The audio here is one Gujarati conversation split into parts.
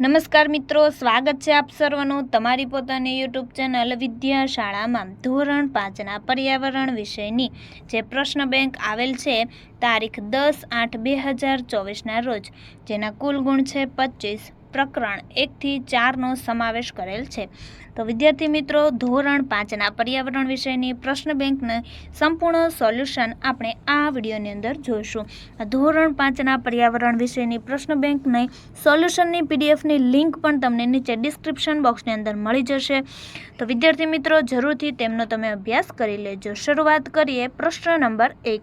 નમસ્કાર મિત્રો, સ્વાગત છે આપ સર્વનું તમારી પોતાની યુટ્યુબ ચેનલ વિદ્યા શાળામાં ધોરણ પાંચના પર્યાવરણ વિષયની જે પ્રશ્ન બેંક આવેલ છે, તારીખ દસ આઠ બે હજાર ચોવીસના રોજ, જેના કુલ ગુણ છે પચીસ. પ્રકરણ એકથી ચારનો સમાવેશ કરેલ છે. તો વિદ્યાર્થી મિત્રો, ધોરણ પાંચના પર્યાવરણ વિષયની પ્રશ્ન બેંકને સંપૂર્ણ સોલ્યુશન આપણે આ વિડીયોની અંદર જોઈશું. ધોરણ પાંચના પર્યાવરણ વિષયની પ્રશ્ન બેંકને સોલ્યુશનની પીડીએફની લિંક પણ તમને નીચે ડિસ્ક્રિપ્શન બોક્સની અંદર મળી જશે. તો વિદ્યાર્થી મિત્રો, જરૂરથી તેમનો તમે અભ્યાસ કરી લેજો. શરૂઆત કરીએ પ્રશ્ન નંબર એક.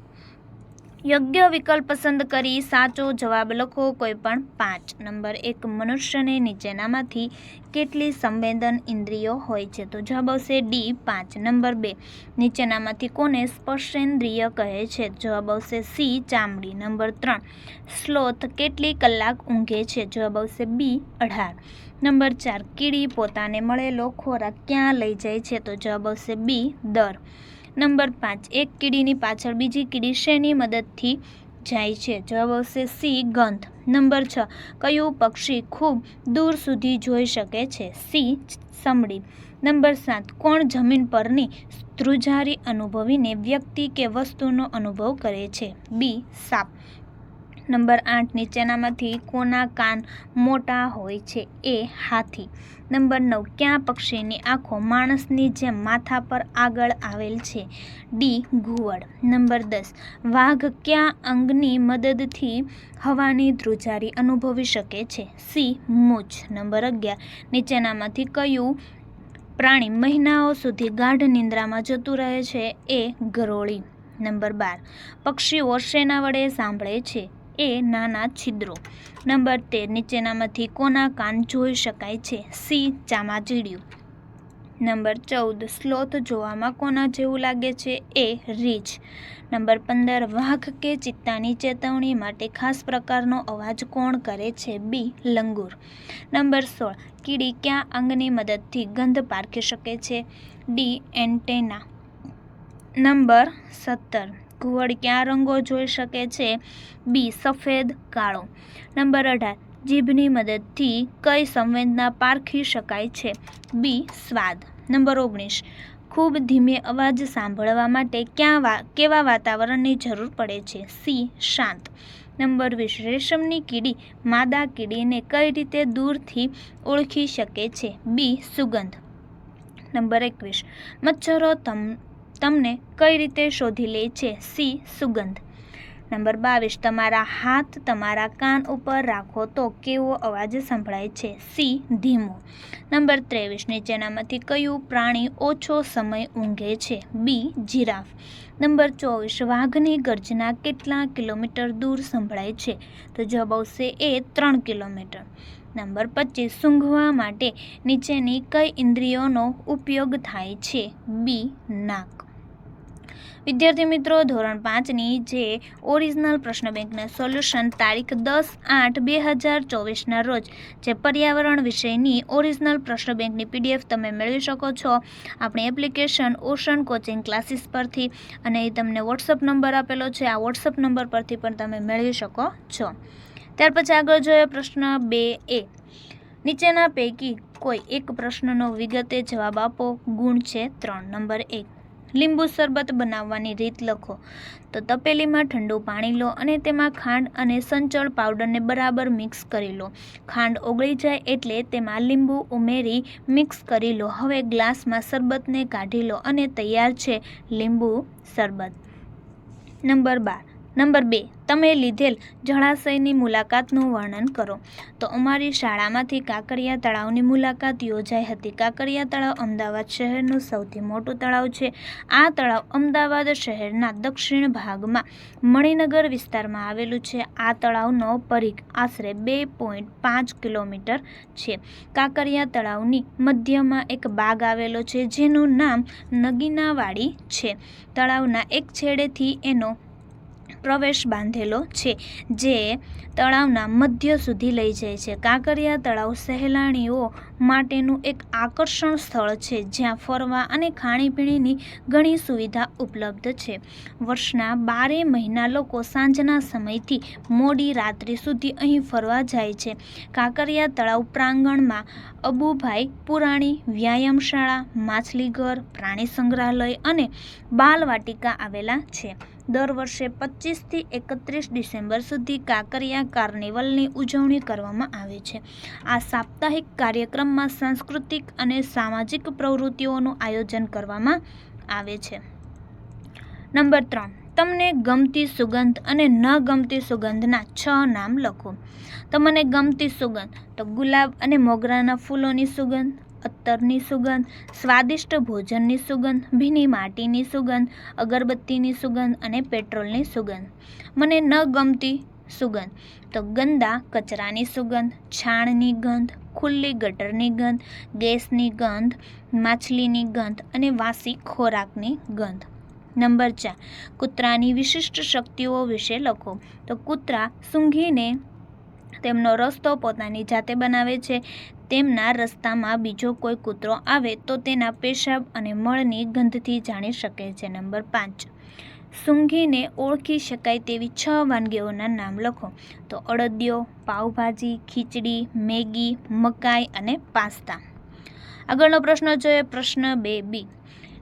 યોગ્ય વિકલ્પ પસંદ કરી સાચો જવાબ લખો કોઈ પણ પાંચ. નંબર એક, મનુષ્યને નીચેનામાંથી કેટલી સંવેદન ઇન્દ્રિયો હોય છે? તો જવાબ આવશે ડી, પાંચ. નંબર બે, નીચેનામાંથી કોને સ્પર્શેન્દ્રિય કહે છે? જવાબ આવશે સી, ચામડી. નંબર ત્રણ, સ્લોથ કેટલી કલાક ઊંઘે છે? જવાબ આવશે બી, અઢાર. નંબર ચાર, કીડી પોતાને મળેલો ખોરાક ક્યાં લઈ જાય છે? તો જવાબ આવશે બી, દર. નંબર પાંચ, એક કીડીની પાછળ બીજી કીડી શેની મદદથી જાય છે? જવાબ આવશે સી, ગંધ. નંબર છ, કયું પક્ષી ખૂબ દૂર સુધી જોઈ શકે છે? સી સમડી નંબર સાત, કોણ જમીન પરની ધ્રુજારી અનુભવીને વ્યક્તિ કે વસ્તુનો અનુભવ કરે છે? બી, સાપ. નંબર આઠ, નીચેનામાંથી કોના કાન મોટા હોય છે? એ, હાથી. નંબર નવ, ક્યાં પક્ષીની આંખો માણસની જેમ માથા પર આગળ આવેલ છે? ડી, ઘુવડ. નંબર દસ, વાઘ ક્યાં અંગની મદદથી હવાની ધ્રુજારી અનુભવી શકે છે? સી, મૂછ. નંબર અગિયાર, નીચેનામાંથી કયું પ્રાણી મહિનાઓ સુધી ગાઢ નિંદ્રામાં જતું રહે છે? એ, ગરોળી. નંબર બાર, પક્ષીઓ શેના વડે સાંભળે છે? એ નાના છિદ્રો. નંબર તેર, નીચેનામાંથી કોના કાન જોઈ શકાય છે? સી, ચામાચીડિયું. નંબર ચૌદ, સ્લોથ જોવામાં કોના જેવું લાગે છે? એ, રીછ. નંબર પંદર, વાઘ કે ચિત્તાની ચેતવણી માટે ખાસ પ્રકારનો અવાજ કોણ કરે છે? બી, લંગૂર. નંબર સોળ, કીડી ક્યાં અંગની મદદથી ગંધ પારખી શકે છે? D, antenna. નંબર સત્તર ઘુવડ ક્યાં રંગો જોઈ શકે છે? બી, સફેદ, કાળો. નંબર અઢાર, જીભની મદદથી કઈ સંવેદના પારખી શકાય છે? બી, સ્વાદ. નંબર ઓગણીસ, ખૂબ ધીમે અવાજ સાંભળવા માટે ક્યાં વા, કેવા વાતાવરણની જરૂર પડે છે? સી, શાંત. નંબર વીસ, રેશમની કીડી, માદા કીડીને કઈ રીતે દૂરથી ઓળખી શકે છે? બી, સુગંધ. નંબર એકવીસ, મચ્છરો તમ તમને કઈ રીતે શોધી લે છે? સી, સુગંધ. નંબર બાવીસ, તમારા હાથ તમારા કાન ઉપર રાખો તો કેવો અવાજ સંભળાય છે? સી, ધીમો. નંબર ત્રેવીસ, નીચેનામાંથી કયું પ્રાણી ઓછો સમય ઊંઘે છે? બી, જીરાફ. નંબર ચોવીસ, વાઘની ગર્જના કેટલા કિલોમીટર દૂર સંભળાય છે? તો જવાબ આવશે એ ત્રણ કિલોમીટર. નંબર પચીસ, સૂંઘવા માટે નીચેની કઈ ઇન્દ્રિયોનો ઉપયોગ થાય છે? બી, નાક. વિદ્યાર્થી મિત્રો, ધોરણ પાંચની જે ઓરિજિનલ પ્રશ્ન બેંકના સોલ્યુશન તારીખ દસ આઠ બે હજાર ચોવીસના રોજ જે પર્યાવરણ વિષયની ઓરિજિનલ પ્રશ્ન બેંકની પીડીએફ તમે મેળવી શકો છો. આપણી એપ્લિકેશન ઓશન કોચિંગ ક્લાસીસ પરથી અને એ તમને વોટ્સઅપ નંબર આપેલો છે. આ વોટ્સઅપ નંબર પરથી પણ તમે મેળવી શકો છો. ત્યાર પછી આગળ જોઈએ પ્રશ્ન બે એ. નીચેના પૈકી કોઈ એક પ્રશ્નનો વિગતે જવાબ આપો. ગુણ છે ત્રણ. નંબર એક. લીંબુ શરબત બનાવવાની રીત લખો. તો તપેલીમાં ઠંડુ પાણી લો અને તેમાં ખાંડ અને સંચળ પાવડરને બરાબર મિક્સ કરી લો. ખાંડ ઓગળી જાય એટલે તેમાં લીંબુ ઉમેરી મિક્સ કરી લો. હવે ગ્લાસમાં શરબતને કાઢી લો અને તૈયાર છે લીંબુ શરબત. નંબર બાર. નંબર બે. તમે લીધેલ જળાશયની મુલાકાતનું વર્ણન કરો. તો અમારી શાળામાંથી કાંકરિયા તળાવની મુલાકાત યોજાઈ હતી. કાંકરિયા તળાવ અમદાવાદ શહેરનું સૌથી મોટું તળાવ છે. આ તળાવ અમદાવાદ શહેરના દક્ષિણ ભાગમાં મણિનગર વિસ્તારમાં આવેલું છે. આ તળાવનો પરિઘ આશરે બે પોઈન્ટ પાંચ કિલોમીટર છે. કાંકરિયા તળાવની મધ્યમાં એક બાગ આવેલો છે, જેનું નામ નગીનાવાડી છે. તળાવના એક છેડેથી એનો પ્રવેશ બાંધેલો છે, જે તળાવના મધ્ય સુધી લઈ જાય છે. કાંકરિયા તળાવ સહેલાણીઓ માટેનું એક આકર્ષણ સ્થળ છે, જ્યાં ફરવા અને ખાણીપીણીની ઘણી સુવિધા ઉપલબ્ધ છે. વર્ષના બારે મહિના લોકો સાંજના સમયથી મોડી રાત્રિ સુધી અહીં ફરવા જાય છે. કાંકરિયા તળાવ પ્રાંગણમાં અબુભાઈ પુરાણી, વ્યાયામશાળા, માછલીઘર, પ્રાણી સંગ્રહાલય અને બાલવાટિકા આવેલા છે. દર વર્ષે પચીસથી એકત્રીસ ડિસેમ્બર સુધી કાંકરિયા કાર્નિવલની ઉજવણી કરવામાં આવે છે. આ સાપ્તાહિક કાર્યક્રમમાં સાંસ્કૃતિક અને સામાજિક પ્રવૃત્તિઓનું આયોજન કરવામાં આવે છે. નંબર ત્રણ, તમને ગમતી સુગંધ અને ન ગમતી સુગંધના છ નામ લખો. તમને ગમતી સુગંધ તો ગુલાબ અને મોગરાના ફૂલોની સુગંધ અત્તરની સુગંધ, સ્વાદિષ્ટ ભોજનની સુગંધ, ભીની માટીની સુગંધ, અગરબત્તીની સુગંધ અને પેટ્રોલની સુગંધ. મને ન ગમતી સુગંધ. તો ગંદા કચરાની સુગંધ, છાણની ગંધ, ખુલ્લી ગટરની ગંધ, ગેસની ગંધ, માછલીની ગંધ અને વાસી ખોરાકની ગંધ. નંબર ચાર, કૂતરાની વિશિષ્ટ શક્તિઓ વિશે લખો. તો કૂતરા સૂંઘીને તેમનો રસ્તો પોતાની જાતે બનાવે છે. તેમના રસ્તામાં બીજો કોઈ કૂતરો આવે તો તેના પેશાબ અને મળની ગંધથી જાણી શકે છે. નંબર પાંચ. સૂંઘીને ઓળખી શકાય તેવી છ વાનગીઓના નામ લખો. તો અડદિયો, પાઉભાજી, ખીચડી, મેગી, મકાઈ અને પાસ્તા. આગળનો પ્રશ્ન જોઈએ પ્રશ્ન બે બી.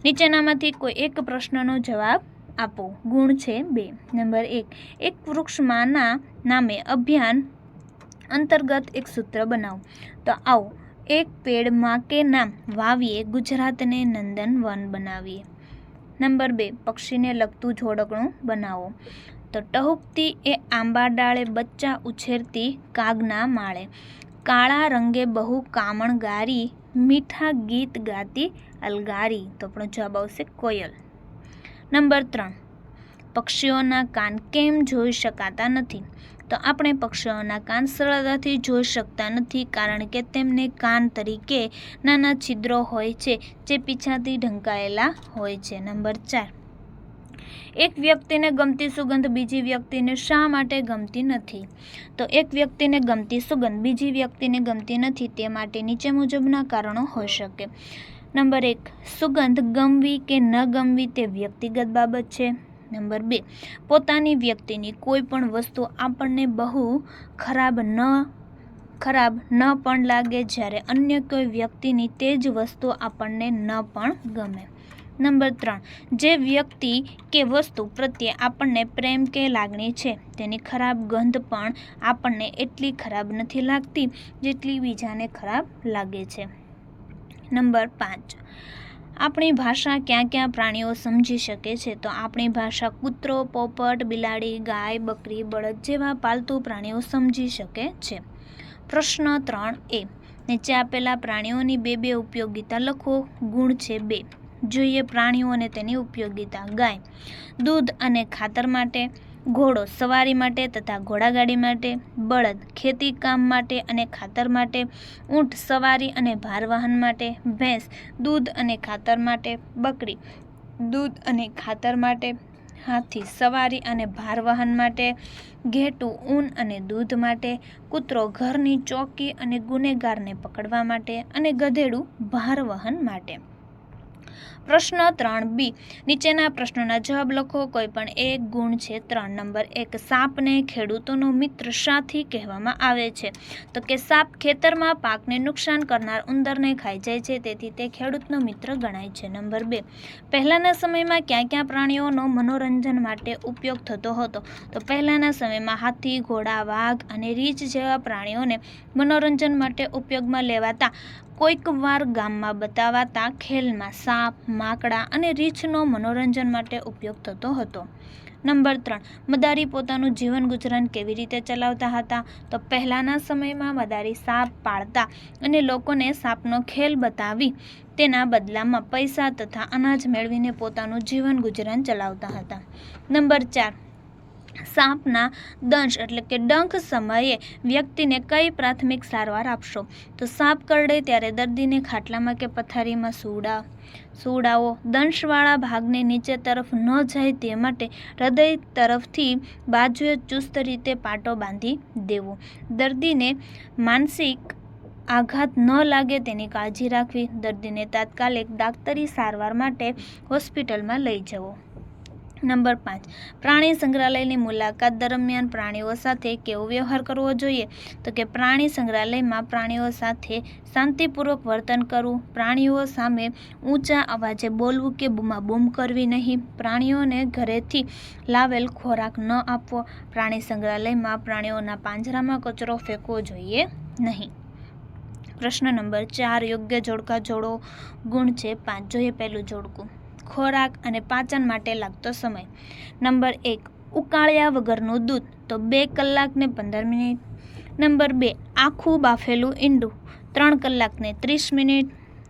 નીચેનામાંથી કોઈ એક પ્રશ્નનો જવાબ આપો. ગુણ છે બે. નંબર એક. એક વૃક્ષમાંના નામે અભિયાન અંતર્ગત એક સૂત્ર બનાવો. તો આવો, એક પેડ કે નામ વાવીએ ગુજરાતને નંદનવન બનાવીએ. નંબર બે, પક્ષીને લગતું જોડકણું બનાવો. તો ટહુકતી એ આંબા ડાળે બચ્ચા ઉછેરતી કાગના માળે. કાળા રંગે બહુ કામણગારી મીઠા ગીત ગાતી અલગારી. તો આપણો જવાબ આવશે કોયલ. નંબર ત્રણ, પક્ષીઓના કાન કેમ જોઈ શકાતા નથી? તો આપણે પક્ષીઓના કાન સરળતાથી જોઈ શકતા નથી કારણ કે તેમને કાન તરીકે નાના છિદ્રો હોય છે, જે પીછાથી ઢંકાયેલા હોય છે. નંબર ચાર. એક વ્યક્તિને ગમતી સુગંધ બીજી વ્યક્તિને શા માટે ગમતી નથી? તો એક વ્યક્તિને ગમતી સુગંધ બીજી વ્યક્તિને ગમતી નથી, તે માટે નીચે મુજબના કારણો હોઈ શકે. નંબર એક. સુગંધ ગમવી કે ન ગમવી તે વ્યક્તિગત બાબત છે. નંબર બે. પોતાની વ્યક્તિની કોઈ પણ વસ્તુ આપણને બહુ ખરાબ ન ખરાબ ન પણ લાગે જ્યારે અન્ય કોઈ વ્યક્તિની તે જ વસ્તુ આપણને ન પણ ગમે. નંબર ત્રણ. જે વ્યક્તિ કે વસ્તુ પ્રત્યે આપણને પ્રેમ કે લાગણી છે, તેની ખરાબ ગંધ પણ આપણને એટલી ખરાબ નથી લાગતી જેટલી બીજાને ખરાબ લાગે છે. નંબર પાંચ. આપણી ભાષા ક્યાં ક્યાં પ્રાણીઓ સમજી શકે છે? તો આપણી ભાષા કૂતરો, પોપટ, બિલાડી, ગાય, બકરી, બળદ જેવા પાલતુ પ્રાણીઓ સમજી શકે છે. પ્રશ્ન ત્રણ એ, નીચે આપેલા પ્રાણીઓની બે બે ઉપયોગિતા લખો. ગુણ છે બે. જોઈએ પ્રાણીઓ અને તેની ઉપયોગિતા. ગાય. દૂધ અને ખાતર માટે ઘોડો સવારી માટે તથા ઘોડાગાડી માટે, બળદ ખેતી કામ માટે અને ખાતર માટે, ઊંટ સવારી અને ભારવહન માટે, ભેંસ દૂધ અને ખાતર માટે, બકરી દૂધ અને ખાતર માટે, હાથી સવારી અને ભારવહન માટે, ઘેટું ઊન અને દૂધ માટે, કૂતરો ઘરની ચોકી અને ગુનેગારને પકડવા માટે અને ગધેડું ભારવહન માટે. પ્રશ્ન ત્રણ બી. નીચેના પ્રશ્નોના જવાબ લખો. કોઈ પણ એક ગુણ છે ત્રણ. નંબર એક સાપને ખેડૂતોનો મિત્ર સાથી કહેવામાં આવે છે. તો કે સાપ ખેતરમાં પાકને નુકસાન કરનાર ઉંદરને ખાઈ જાય છે, તેથી તે ખેડૂતનો મિત્ર ગણાય છે. નંબર બે. પહેલાંના સમયમાં ક્યાં ક્યાં પ્રાણીઓનો મનોરંજન માટે ઉપયોગ થતો હતો? તો પહેલાંના સમયમાં હાથી, ઘોડા, વાઘ અને રીંછ જેવા પ્રાણીઓને મનોરંજન માટે ઉપયોગમાં લેવાતા કોઈક વાર ગામમાં બતાવાતા ખેલમાં સાપ, માકડા અને રીંછનો મનોરંજન માટે ઉપયોગ થતો હતો. નંબર ત્રણ, મદારી પોતાનું જીવન ગુજરાન કેવી રીતે ચલાવતા હતા? તો પહેલાંના સમયમાં મદારી સાપ પાળતા અને લોકોને સાપનો ખેલ બતાવી તેના બદલામાં પૈસા તથા અનાજ મેળવીને પોતાનું જીવન ગુજરાન ચલાવતા હતા. નંબર ચાર સાપના દંશ એટલે કે ડંખ સમયે વ્યક્તિને કઈ પ્રાથમિક સારવાર આપશો? તો સાપ કરડે ત્યારે દર્દીને ખાટલામાં કે પથારીમાં સુડા સુડાવો દંશવાળા ભાગને નીચે તરફ ન જાય તે માટે હૃદય તરફથી બાજુએ ચુસ્ત રીતે પાટો બાંધી દેવો. દર્દીને માનસિક આઘાત ન લાગે તેની કાળજી રાખવી. દર્દીને તાત્કાલિક દાક્તરી સારવાર માટે હોસ્પિટલમાં લઈ જવો. નંબર પાંચ. પ્રાણી સંગ્રહાલયની મુલાકાત દરમિયાન પ્રાણીઓ સાથે કેવો વ્યવહાર કરવો જોઈએ? તો કે પ્રાણી સંગ્રહાલયમાં પ્રાણીઓ સાથે શાંતિપૂર્વક વર્તન કરવું, પ્રાણીઓ સામે ઊંચા અવાજે બોલવું કે બૂમાબૂમ કરવી નહીં. પ્રાણીઓને ઘરેથી લાવેલ ખોરાક ન આપવો. પ્રાણી સંગ્રહાલયમાં પ્રાણીઓના પાંજરામાં કચરો ફેંકવો જોઈએ નહીં. પ્રશ્ન નંબર ચાર. યોગ્ય જોડકા જોડો. ગુણ છે પાંચ. જોઈએ પહેલું જોડકું. ખોરાક અને પાચન માટે લાગતો સમય. નંબર એક, ઉકાળ્યા વગરનું દૂધ. તો બે કલાક ને પંદર મિનિટ. નંબર બે, આખું બાફેલું ઈંડું. ત્રણ કલાકને ત્રીસ મિનિટ.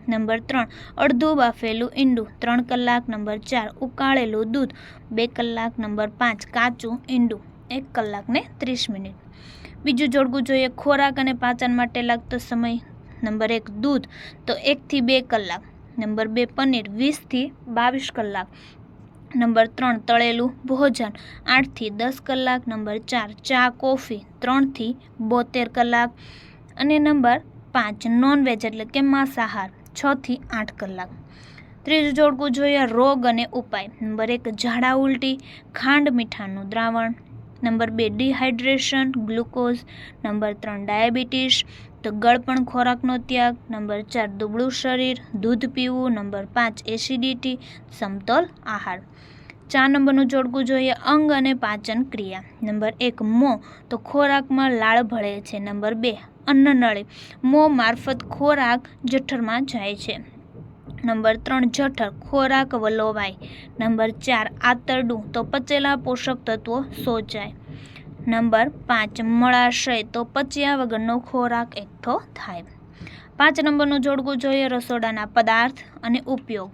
નંબર ત્રણ, અડધું બાફેલું ઈંડું. ત્રણ કલાક, નંબર ચાર, ઉકાળેલું દૂધ. બે કલાક, નંબર પાંચ, કાચું ઈંડું. એક કલાકને ત્રીસ મિનિટ. બીજું જોડવું જોઈએ, ખોરાક અને પાચન માટે લાગતો સમય. નંબર એક, દૂધ. તો એકથી બે કલાક. નંબર બે પનીર, વીસથી બાવીસ કલાક. નંબર ત્રણ, તળેલું ભોજન, આઠથી દસ કલાક. નંબર ચાર, ચા, કોફી, ત્રણથી બોતેર કલાક. અને નંબર પાંચ, નોનવેજ એટલે કે માંસાહાર, છથી આઠ કલાક. ત્રીજું જોડકું જોઈએ રોગ અને ઉપાય. નંબર એક, ઝાડા ઉલટી, ખાંડ મીઠાનું દ્રાવણ. નંબર બે ડિહાઇડ્રેશન ગ્લુકોઝ નંબર ત્રણ ડાયાબિટીસ તો ગળપણ ખોરાકનો ત્યાગ. નંબર ચાર, દુબળું શરીર. દૂધ પીવું. નંબર પાંચ એસિડિટી સમતોલ આહાર. ચાર નંબરનું જોડકું જોઈએ, અંગ અને પાચન ક્રિયા. નંબર એક, મોં. તો ખોરાકમાં લાળ ભળે છે. નંબર બે, અન્નનળી. મોં મારફત ખોરાક જઠરમાં જાય છે. નંબર ત્રણ જઠર ખોરાક વલોવાય. નંબર ચાર આંતરડું તો પચેલા પોષક તત્વો સોચાય નંબર પાંચ મળાશય તો પચ્યા વગરનો ખોરાક એકઠો થાય. પાંચ નંબરનું જોડકું જોઈએ રસોડાના પદાર્થ અને ઉપયોગ.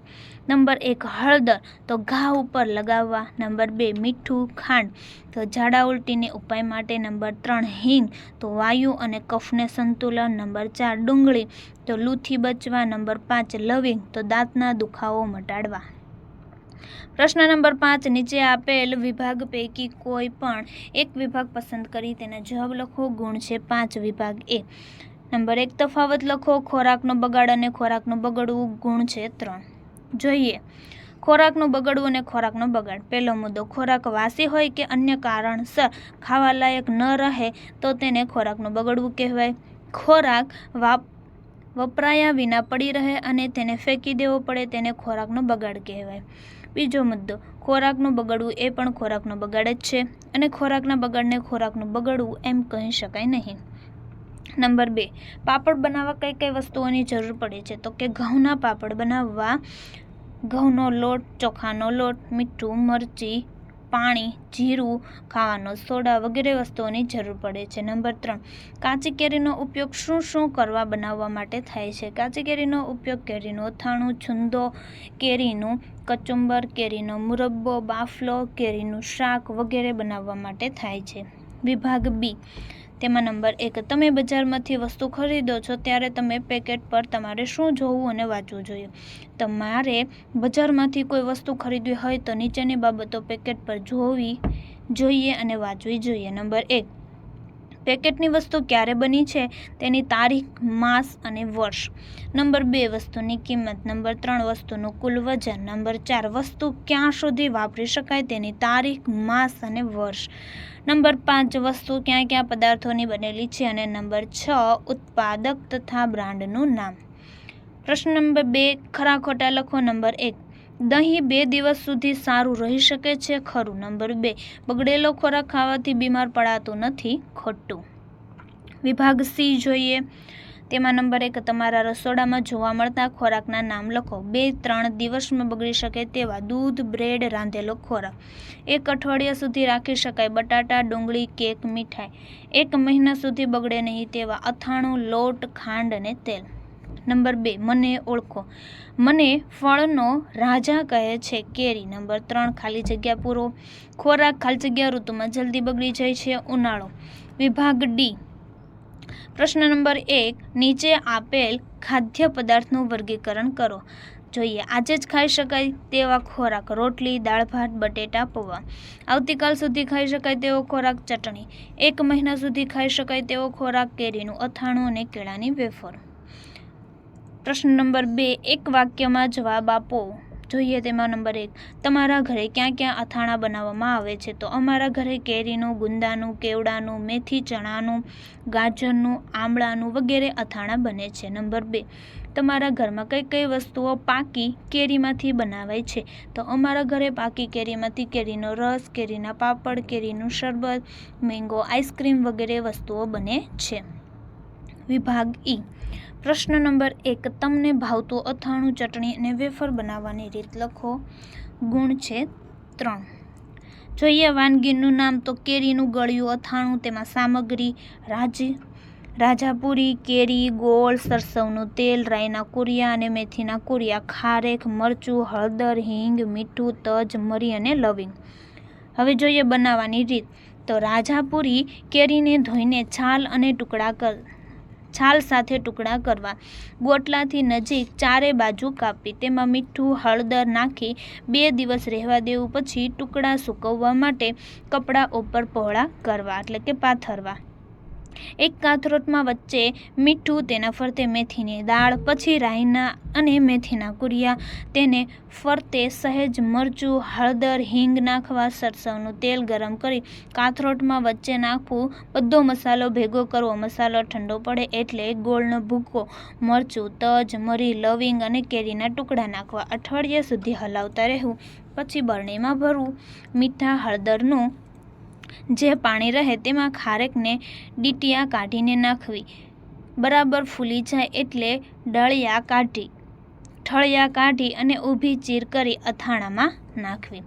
નંબર એક, હળદર. તો ઘા ઉપર લગાવવા. નંબર બે, મીઠું ખાંડ. તો ઝાડા ઉલટીને ઉપાય માટે નંબર ત્રણ, હિંગ. તો વાયુ અને કફને સંતુલન. નંબર ચાર, ડુંગળી. તો લૂથી બચવા. નંબર પાંચ, લવિંગ. તો દાંતના દુખાવો મટાડવા. પ્રશ્ન નંબર પાંચ, નીચે આપેલ વિભાગ પૈકી કોઈ પણ એક વિભાગ પસંદ કરી તેના જવાબ લખો. ગુણ છે પાંચ વિભાગ એ. નંબર એક તફાવત લખો, ખોરાકનો બગાડ અને ખોરાકનું બગડવું ગુણ છે ત્રણ. જોઈએ, ખોરાકનું બગડવું અને ખોરાકનો બગાડ. પહેલો મુદ્દો, ખોરાક વાસી હોય કે અન્ય કારણસર ખાવા લાયક ન રહે, તો તેને ખોરાકનું બગડવું કહેવાય. ખોરાક વાપ, વપરાયા વિના પડી રહે અને તેને ફેંકી દેવો પડે, તેને ખોરાકનો બગાડ કહેવાય. બીજો મુદ્દો, ખોરાકનું બગડવું એ પણ ખોરાકનો બગાડ જ છે, અને ખોરાકના બગાડને ખોરાકનું બગડવું એમ કહી શકાય નહીં. નંબર બે, પાપડ બનાવવા કઈ કઈ વસ્તુઓની જરૂર પડે છે? તો કે ઘઉંના પાપડ બનાવવા, ઘઉંનો લોટ, ચોખાનો લોટ, મીઠું, મરચી, પાણી, જીરું, ખાવાનો સોડા વગેરે વસ્તુઓની જરૂર પડે છે. નંબર ત્રણ, કાચી કેરીનો ઉપયોગ શું શું કરવા બનાવવા માટે થાય છે? કાચી કેરીનો ઉપયોગ કેરીનું અથાણું, છુંદો, કેરીનું કચુંબર, કેરીનો મુરબ્બો, બાફલો, કેરીનું શાક વગેરે બનાવવા માટે થાય છે. વિભાગ બી તેમાં નંબર એક, તમે બજારમાંથી વસ્તુ ખરીદો છો ત્યારે તમે પેકેટ પર તમારે શું જોવું અને વાંચવું જોઈએ? તમારે બજારમાંથી કોઈ વસ્તુ ખરીદવી હોય તો નીચેની બાબતો પેકેટ પર જોવી જોઈએ અને વાંચવી જોઈએ. નંબર એક પેકેટની વસ્તુ ક્યારે બની છે તેની તારીખ, માસ અને વર્ષ. નંબર બે વસ્તુની કિંમત, નંબર ત્રણ વસ્તુનું કુલ વજન, નંબર ચાર વસ્તુ ક્યાં સુધી વાપરી શકાય તેની તારીખ, માસ અને વર્ષ. નંબર પાંચ વસ્તુ ક્યાં ક્યાં પદાર્થોની બનેલી છે અને નંબર છ ઉત્પાદક તથા બ્રાન્ડનું નામ. પ્રશ્ન નંબર બે, ખરા ખોટા લખો. નંબર એક દહીં બે દિવસ સુધી સારું રહી શકે છે, ખરું. નંબર બે, બગડેલો ખોરાક ખાવાથી બીમાર પડાતું નથી ખોટું. વિભાગ સી જોઈએ. તેમાં નંબર એક, તમારા રસોડામાં જોવા મળતા ખોરાકના નામ લખો. બે, ત્રણ દિવસમાં બગડી શકે તેવા દૂધ, બ્રેડ, રાંધેલો ખોરાક. એક અઠવાડિયા સુધી રાખી શકાય. બટાટા, ડુંગળી, કેક, મીઠાઈ. એક મહિના સુધી બગડે નહીં તેવા અથાણું, લોટ, ખાંડ અને તેલ. નંબર બે, મને ઓળખો. મને ફળનો રાજા કહે છે, કેરી. નંબર ત્રણ, ખાલી જગ્યા પૂરો. ખોરાક, ખાલી જગ્યા ઋતુમાં જલ્દી બગડી જાય છે, ઉનાળો. વિભાગ ડી. પ્રશ્ન નંબર એક, નીચે આપેલ ખાદ્ય પદાર્થનું વર્ગીકરણ કરો. જોઈએ, આજે જ ખાઈ શકાય તેવા ખોરાક. રોટલી, દાળ ભાત, બટેટા, પૌવા. આવતીકાલ સુધી ખાઈ શકાય તેવો ખોરાક ચટણી. એક મહિના સુધી ખાઈ શકાય તેવો ખોરાક, કેરીનું અથાણું અને કેળાની વેફર. પ્રશ્ન નંબર બે, એક વાક્યમાં જવાબ આપો. જોઈએ તેમાં નંબર એક, તમારા ઘરે ક્યાં ક્યાં અથાણા બનાવવામાં આવે છે? તો અમારા ઘરે કેરીનું, ગુંદાનું, કેવડાનું, મેથી, ચણાનું, ગાજરનું, આમળાનું વગેરે અથાણાં બને છે. નંબર બે, તમારા ઘરમાં કઈ કઈ વસ્તુઓ પાકી કેરીમાંથી બનાવાય છે? તો અમારા ઘરે પાકી કેરીમાંથી કેરીનો રસ, કેરીના પાપડ, કેરીનું શરબત, મેંગો, આઈસ્ક્રીમ વગેરે વસ્તુઓ બને છે. વિભાગ ઈ પ્રશ્ન નંબર એક, તમને ભાવતું અથાણું ચટણી અને વેફર બનાવવાની રીત લખો. ગુણ છે ત્રણ. જોઈએ વાનગીનું નામ તો કેરીનું ગળ્યું અથાણું, તેમાં સામગ્રી, રાજી, રાજાપુરી, કેરી, ગોળ, સરસવનું તેલ, રાઈના કુરિયા અને મેથીના કુરિયા ખારેક મરચું, હળદર, હિંગ, મીઠું, તજ, મરી અને લવિંગ. હવે જોઈએ બનાવવાની રીત. તો રાજાપુરી કેરીને ધોઈને છાલ અને ટુકડા કર છાલ સાથે ટુકડા કરવા. ગોટલાથી નજીક ચારે બાજુ કાપી. તેમાં મીઠું, હળદર નાખી બે દિવસ રહેવા દેવું. પછી ટુકડા સૂકવવા માટે કપડાં ઉપર પહોળા કરવા, એટલે કે પાથરવા. એક કાથરોટમાં વચ્ચે મીઠું, તેના ફરતે મેથીની દાળ, પછી રાઈના અને મેથીના કુરિયા, તેને ફરતે સહેજ મરચું, હળદર, હિંગ નાખવા સરસવનું તેલ ગરમ કરી કાથરોટમાં વચ્ચે નાખવું. બધો મસાલો ભેગો કરવો. મસાલો ઠંડો પડે એટલે ગોળનો ભૂકો, મરચું, તજ, મરી, લવિંગ અને કેરીના ટુકડા નાખવા અઠવાડિયા સુધી હલાવતા રહેવું. પછી બરણીમાં ભરવું. મીઠા હળદરનું જે પાણી રહે તેમાં ખારેકને ડીટિયા કાઢીને નાખવી. બરાબર ફૂલી જાય એટલે ડળિયા કાઢી, ઠળિયા કાઢી અને ઊભી ચીર કરી અથાણામાં નાખવી.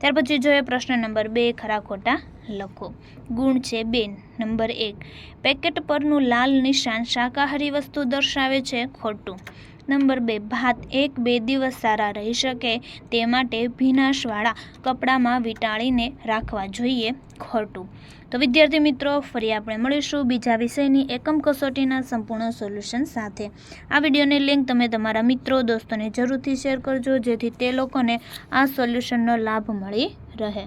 ત્યાર પછી જોઈએ પ્રશ્ન નંબર બે ખરા ખોટા લખો. ગુણ છે બે નંબર એક. પેકેટ પરનું લાલ નિશાન શાકાહારી વસ્તુ દર્શાવે છે ખોટું. નંબર બે, ભાત એક બે દિવસ સારા રહી શકે તે માટે ભીનાશવાળા કપડામાં વીંટાળીને રાખવા જોઈએ ખોટું. તો વિદ્યાર્થી મિત્રો, ફરી આપણે મળીશું બીજા વિષયની એકમ કસોટીના સંપૂર્ણ સોલ્યુશન સાથે. આ વિડીયોની લિંક તમે તમારા મિત્રો, દોસ્તોને જરૂરથી શેર કરજો, જેથી તે લોકોને આ સોલ્યુશનનો લાભ મળી રહે.